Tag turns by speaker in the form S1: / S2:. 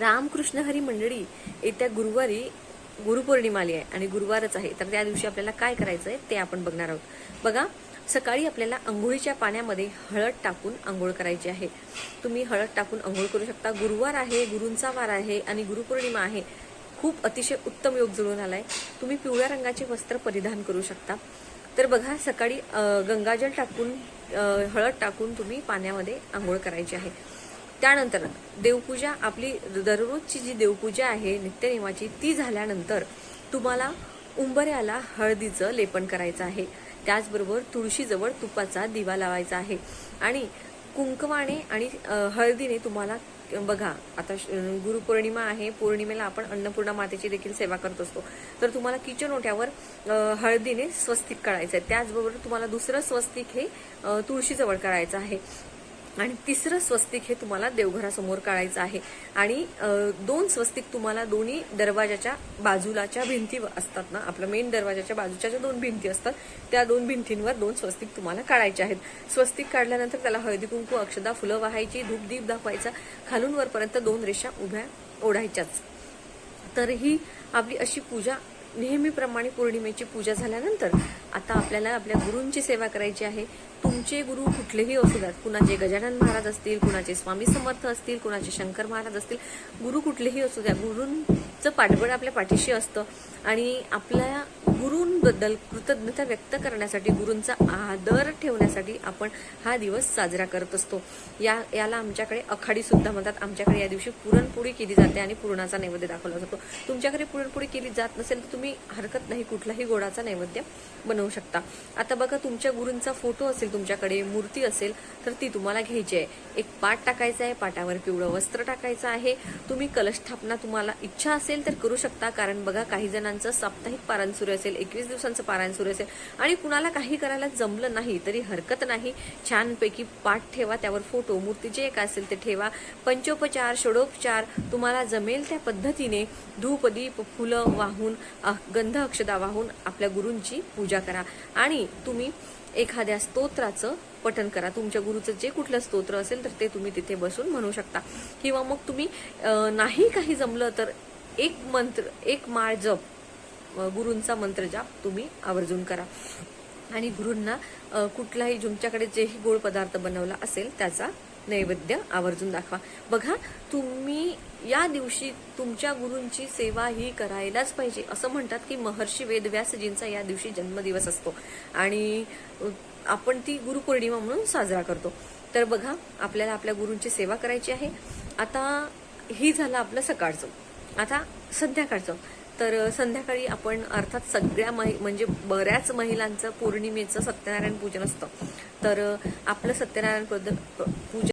S1: रामकृष्ण हरी मंडळी येत्या गुरुवारी गुरुपौर्णिमा आली आहे आणि गुरुवारच आहे. तर त्या दिवशी आपल्याला काय करायचं आहे ते आपण बघणार आहोत. बघा सकाळी आपल्याला आंघोळीच्या पाण्यामध्ये हळद टाकून आंघोळ करायची आहे. तुम्ही हळद टाकून आंघोळ करू शकता. गुरुवार आहे गुरूंचा वार आहे आणि गुरुपौर्णिमा आहे. खूप अतिशय उत्तम योग जुळून आलाय. तुम्ही पिवळ्या रंगाचे वस्त्र परिधान करू शकता. तर बघा सकाळी गंगाजल टाकून हळद टाकून तुम्ही पाण्यामध्ये आंघोळ करायची आहे. त्यानंतर देवपूजा आपली दररोजची जी देवपूजा आहे नित्यनेमाची ती झाल्यानंतर तुम्हाला उंबऱ्याला हळदीचं लेपन करायचं आहे. त्याचबरोबर तुळशीजवळ तुपाचा दिवा लावायचा आहे. आणि कुंकवाने आणि हळदीने तुम्हाला बघा आता श- गुरुपौर्णिमा आहे. पौर्णिमेला आपण अन्नपूर्णा मातेची देखील सेवा करत असतो. तर तुम्हाला किचन ओट्यावर हळदीने स्वस्तिक काढायचं आहे. त्याचबरोबर तुम्हाला दुसरं स्वस्तिक हे तुळशीजवळ करायचं आहे. आणि तिसरं स्वस्तिक हे तुम्हाला देवघरासमोर काढायचं आहे. आणि दोन स्वस्तिक तुम्हाला दोन्ही दरवाजाच्या बाजूलाच्या भिंती असतात ना आपलं मेन दरवाजाच्या बाजूच्या ज्या दोन भिंती असतात त्या दोन भिंतींवर दोन स्वस्तिक तुम्हाला काढायचे आहेत. स्वस्तिक काढल्यानंतर त्याला हळदी कुंकू अक्षदा फुलं वाहायची धूप दीप दाखवायचा खालून वरपर्यंत दोन रेषा उभ्या ओढायच्याच. तर ही आपली अशी पूजा नेहमीप्रमाणे पौर्णिमेची पूजा झाल्यानंतर आता आपल्याला आपल्या गुरूंची सेवा करायची आहे. तुमचे गुरु कुठलेही असू द्यात. कुणाचे गजानन महाराज असतील कुणाचे स्वामी समर्थ असतील कुणाचे शंकर महाराज असतील गुरु कुठलेही असू द्या गुरूंचं पाठबळ आपल्या पाठीशी असतं. आणि आपल्या गुरूंबद्दल कृतज्ञता व्यक्त करण्यासाठी गुरूंचा आदर ठेवण्यासाठी आपण हा दिवस साजरा करत असतो. या याला आमच्याकडे अखाडी सुद्धा म्हणतात. आमच्याकडे या दिवशी पुरणपोळी केली जाते आणि पुरणाचा नैवेद्य दाखवला जातो. तुमच्याकडे पुरणपोळी केली जात नसेल तर तुम्ही हरकत नाही. कुठलाही गोडाचा नैवेद्य बनवू शकता. आता बघा तुमच्या गुरूंचा फोटो असेल तुमच्याकडे मूर्ती असेल तर ती तुम्हाला घ्यायची आहे. एक पाट टाकायचा आहे पाटावर पिवळं वस्त्र टाकायचं आहे. तुम्ही कलशस्थापना तुम्हाला इच्छा असेल तर करू शकता कारण बघा काही जणांचं साप्ताहिक पारायण सुरू असेल एकवीस दिवसांचं पारायण सुरू असेल आणि कुणाला काही करायला जमलं नाही तरी हरकत नाही. छानपैकी पाठ ठेवा त्यावर फोटो मूर्ती जे काय असेल ते ठेवा. पंचोपचार षडोपचार तुम्हाला जमेल त्या पद्धतीने. धूपदीप फुलं वाहून गंध अक्षदा वाहून आपल्या गुरूंची पूजा करा. आणि तुम्ही एखाद्या स्तोत्राचं पठन करा. तुमच्या गुरुचं जे कुठलं स्तोत्र असेल तर ते तुम्ही तिथे बसून म्हणू शकता. किंवा मग तुम्ही नाही काही जमलं तर एक मंत्र एक माळ जप गुरूंचा मंत्र जाप तुम्ही आवर्जून करा. आणि गुरूंना कुठलाही तुमच्याकडे जेही गोड पदार्थ बनवला असेल त्याचा नैवेद्य आवर्जून दाखवा. बघा तुम्ही या दिवशी तुमच्या गुरूंची सेवा ही करायलाच पाहिजे. असं म्हणतात की महर्षी वेदव्यासजींचा या दिवशी जन्मदिवस असतो. आणि आपण ती गुरुपौर्णिमा म्हणून साजरा करतो. तर बघा आपल्याला आपल्या गुरूंची सेवा करायची आहे. आता ही झालं आपलं सकाळचं. आता संध्याकाळचं. तर संध्याकाळी आपण अर्थात सगळ्या महि म्हणजे बऱ्याच महिलांचं पौर्णिमेचं सत्यनारायण पूजन असतं. तर आपलं सत्यनारायण पद- पूजन